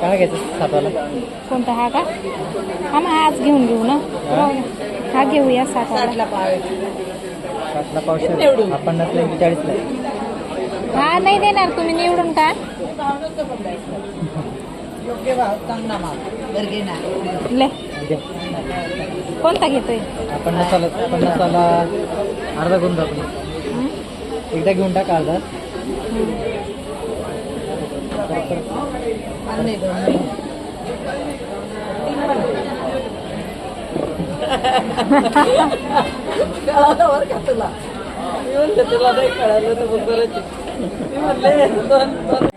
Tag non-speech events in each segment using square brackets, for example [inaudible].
काय घ्यायचं साताला कोणता हा का? हा मग हाच घेऊन घेऊ ना. हा. घेऊया सात साठला पाव. आहे. सातला पावशे आपण नसले चाळीसला. हा नाही देणार तुम्ही निवडून का? योग्य भाव चांगला माल. ले. घ्या. कोणता घेतोय आपण नसाला पन्नासाला अर्धा करून टाकू हं? एकदा घेऊन टाका अर्धा. कळालं का तुला मी म्हणलं तुला नाही कळालं तर मग दोन दोन.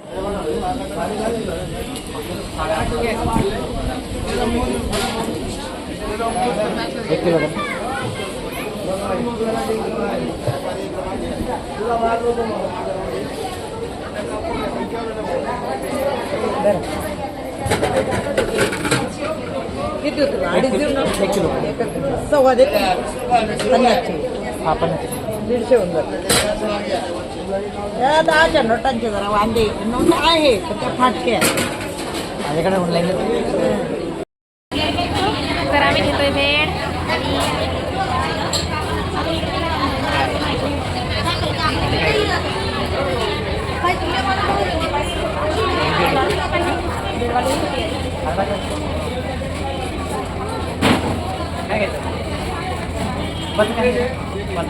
किती होतं अडीच देऊ ना एक किलो एक- सव्वा दे पन्नासचे हा पण दीडशे होऊन जातं या दहाच्या नोटांचे जरा वांदे नोट आहे तर त्या फाटक्या माझ्याकडे ऑनलाईन तर आम्ही घेतोय भेड काय घ्यायचं बस काय बस.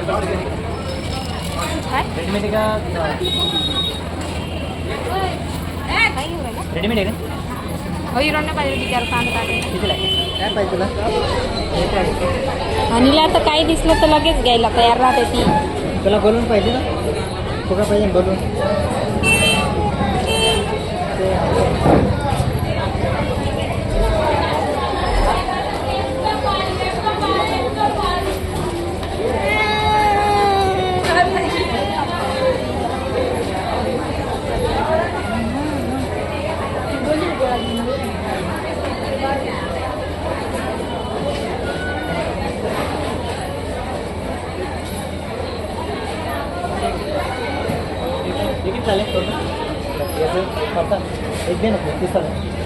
काय रेडीमेड आहे का काय घेऊ राहिला? रेडीमेड आहे का हो हिरोने पाहिजे विचार कांदा काढायला. कितीला काय पाहिजे तुला. आणि आता काही दिसलं तर लगेच घ्यायला तयार राहते ती तुला बलून पाहिजे ना फुगा पाहिजे बलून हे किती झाले टोटल याचं पडता एक दे ना तीस झालं म्हणून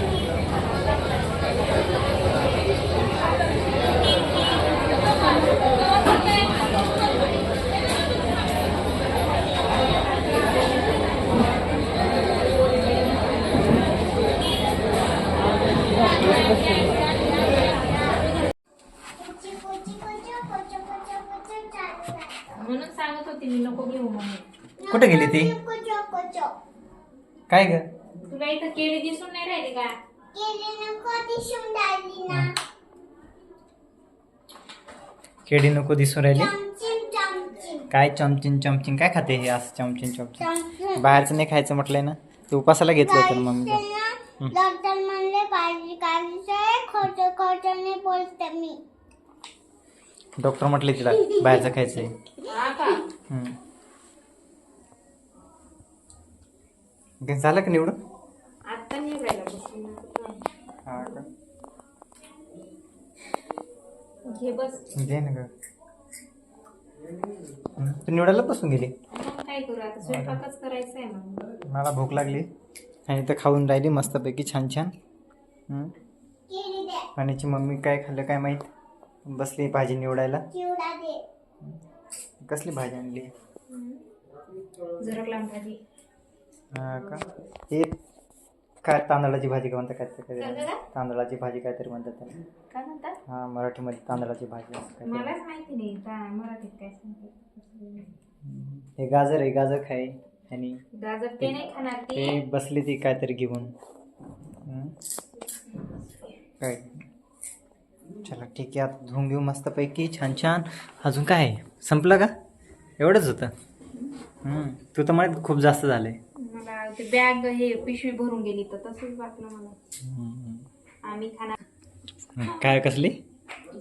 कुठे गेली ती? काय ग? तुला इथं केळी दिसून नाही राहिले का? केडी नको दिसून राहिली? काय चमचिन चमचिन? काय खाते हे असं चमचिन चमचिन? बाहेरचं नाही खायचं म्हटलंय ना? ते उपासाला घेतलं होतं ना मम्मी डॉक्टर म्हणले काळजी काळजी खोटं खोटं नाही बोलते मी. डॉक्टर म्हटले तिला बाहेरचं खायचंय. हा हम्म. काय झालं का निवडून? आता नाही राहिला बसून. हा का? घे बस. दे ना ग. तू निवडायला बसून गेली? मग काय करू आता स्वयंपाकच करायचा आहे मग. मला भूक लागली. आणि तर खाऊन राहिली मस्तपैकी छान छान. दे आणिची मम्मी काय खाल्लं काय माहीत? बसली भाजी निवडायला. कसली भाजी आणली? भाजी. हा का? हे काय तांदळाची भाजी का म्हणतात काय काय? तांदळाची भाजी काहीतरी म्हणतात त्याला. काय म्हणतात हा मराठीमध्ये तांदळाची भाजी असं काहीतरी. मलाच माहिती नाही मराठीत काय सांगतात हम्म. हे गाजर आहे गाजर खाय. आणि गाजर ते नाही खाणार ते. ते बसली ती काहीतरी घेऊन. काय? चला ठीक आहे. आता धुवून घेऊ मस्तपैकी. छान छान. अजून काय? आहे? संपलं का? एवढंच होतं. तू तर मला खूप जास्त झालंय. मला ते बॅग हे पिशवी भरून गेली तर तसंच वाटलं मला. हम्म. आम्ही खाणार. काय कसली?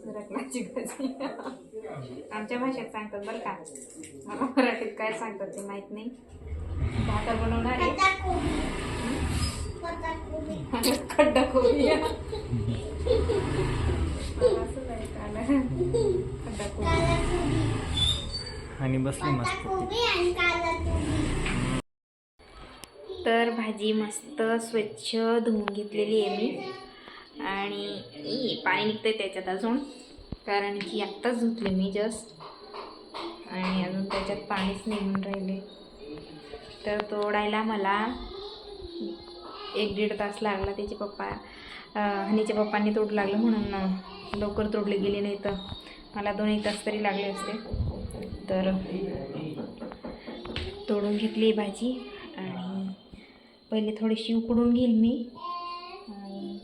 रकलाची भाजी. आमच्या भाषेत सांगतात बरं का. मला मराठीत काय सांगतात ते माहीत नाही. भाकर बनवणार आहे. खड्डा कोबी असं आहे काला खड्डा कोबी आणि बसली मस्त तर भाजी मस्त स्वच्छ धुवून घेतलेली आहे मी. आणि पाणी निघतं आहे त्याच्यात अजून. कारण की आत्ताच धुतले मी जस्ट आणि अजून त्याच्यात पाणीच निघून राहिले तर तोडायला मला एक दीड तास लागला. त्याचे पप्पा हनीच्या पप्पांनी तोडू लागलं म्हणून लवकर तोडले गेले नाही तर. मला दोन एक तास तरी लागले असते. तर तोडून घेतली भाजी. पहिले थोडीशी उकडून घेईल मी. आणि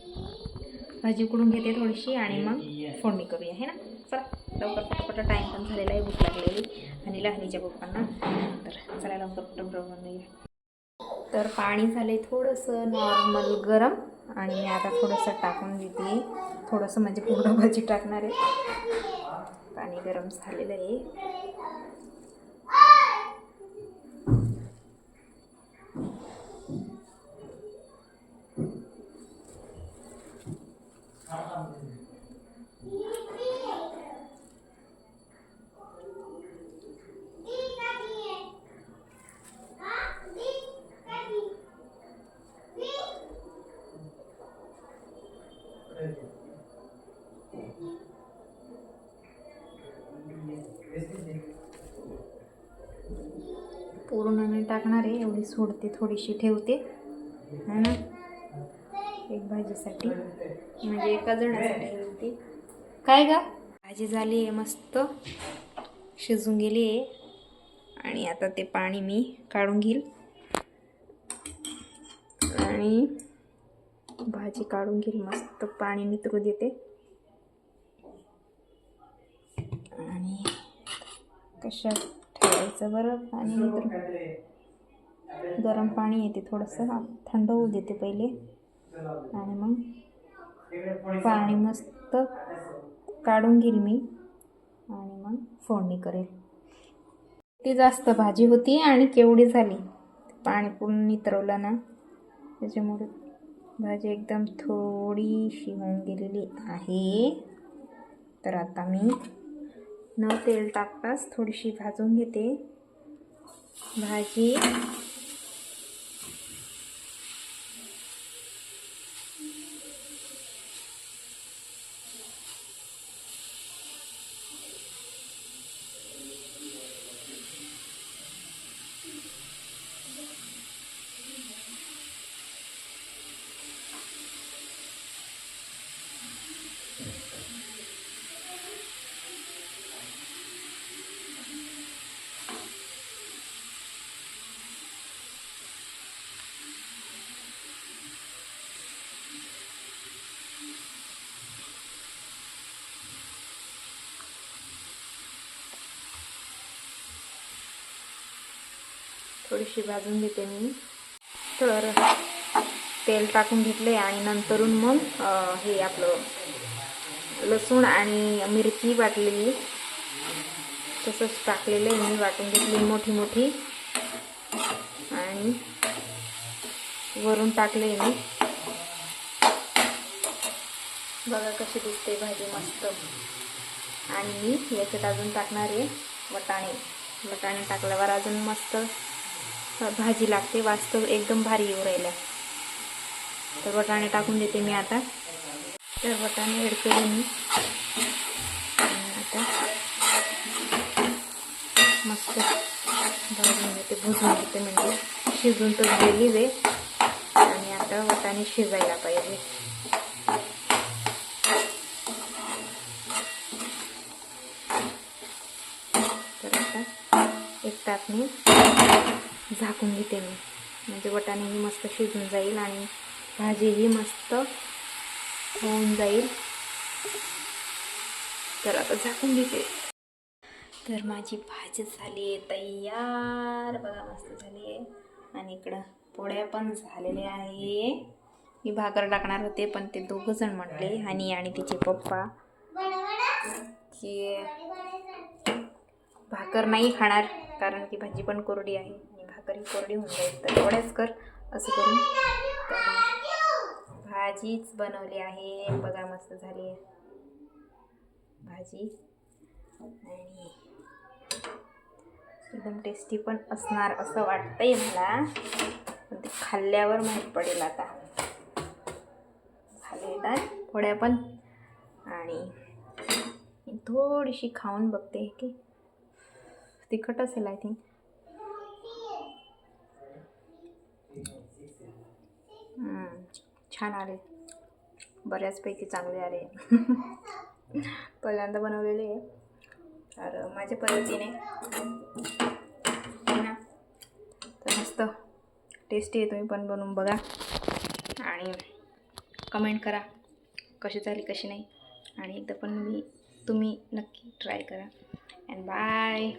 भाजी उकडून घेते थोडीशी आणि मग फोडणी करूया हे ना? चला लवकर पटपट टाईम पण झालेला आहे भूक लागलेली आणि लहानीच्या पप्पांना. तर चला लवकर पटपट बनवूया तर पाणी झाले थोडंसं नॉर्मल गरम आणि मी आता थोडंसं टाकून देते. थोडंसं म्हणजे पूर्ण भाजी टाकणार आहे. पाणी गरम झालेलं आहे. पूर्ण नाही टाकणार आहे एवढी सोडते थोडीशी ठेवते है ना एक भाजीसाठी म्हणजे एका जणासाठी होती काय का भाजी झाली आहे मस्त. शिजून गेली आहे. आणि आता ते पाणी मी काढून घेईल. आणि भाजी काढून घेईल मस्त. पाणी नितरू देते. आणि कशात ठेवायचं बरं? पाणी नितरू गरम पाणी येते थोडंसं. थंड होऊ देते पहिले. आणि मग पाणी मस्त काढून घेईल मी. आणि मग फोडणी करेल. ती जास्त भाजी होती आणि केवढी झाली? पाणी पूर्ण नितरवलं ना? त्याच्यामुळे भाजी एकदम थोडीशी होऊन गेलेली आहे. तर आता मी न तेल टाकताच थोडीशी भाजून घेते. भाजी थोडीशी भाजून घेते मी. तर तेल टाकून घेतले आणि नंतरून मग हे आपलं लसूण आणि मिरची वाटलेली. तसंच टाकलेलं आहे मी वाटून घेतली मोठी मोठी. आणि वरून टाकले मी. बघा कशी दिसते भाजी मस्त. आणि मी याच्यात अजून टाकणार आहे वटाणे. वटाणे टाकल्यावर अजून मस्त भाजी लागते वास्तव एकदम भारी येऊ राहिल्या तर वटाणे टाकून देते मी आता. तर वटाणे ॲड केले मी. आणि आता मस्त भाजून घेते भुजून घेते म्हणजे शिजून तर गेली वे आणि आता वटाणे शिजायला पाहिजे. तर आता एक टाकणे झाकून घेते मी. म्हणजे वटाणेही मस्त शिजून जाईल आणि भाजीही मस्त होऊन जाईल. तर आता झाकून घेते. तर माझी भाजी झाली आहे तयार. बघा मस्त झाली आहे. आणि इकडं पोळ्या पण झालेल्या आहे. मी भाकर टाकणार होते पण ते दोघं जण म्हटले आणि आणि तिचे पप्पा की भाकर नाही खाणार कारण की भाजी पण कोरडी आहे. आणि कोरडी होऊन जाईल. तर थोड्याच कर असं करून. तर भाजीच बनवली आहे. बघा मस्त झाली. आहे भाजी. आणि एकदम टेस्टी पण असणार असं वाटतंय मला. पण ते खाल्ल्यावर माहीत पडेल आता. खाली येतात थोड्या पण. आणि थोडीशी खाऊन बघते की तिखट असेल आय थिंक छान आले. बऱ्याचपैकी चांगले आले. [laughs] पहिल्यांदा बनवलेले आहे. तर माझ्या पद्धतीने. ना. तर मस्त. टेस्टी आहे तुम्ही पण बनवून बघा. आणि कमेंट करा. कशी झाली कशी नाही. आणि एकदा पण मी तुम्ही नक्की ट्राय करा. And bye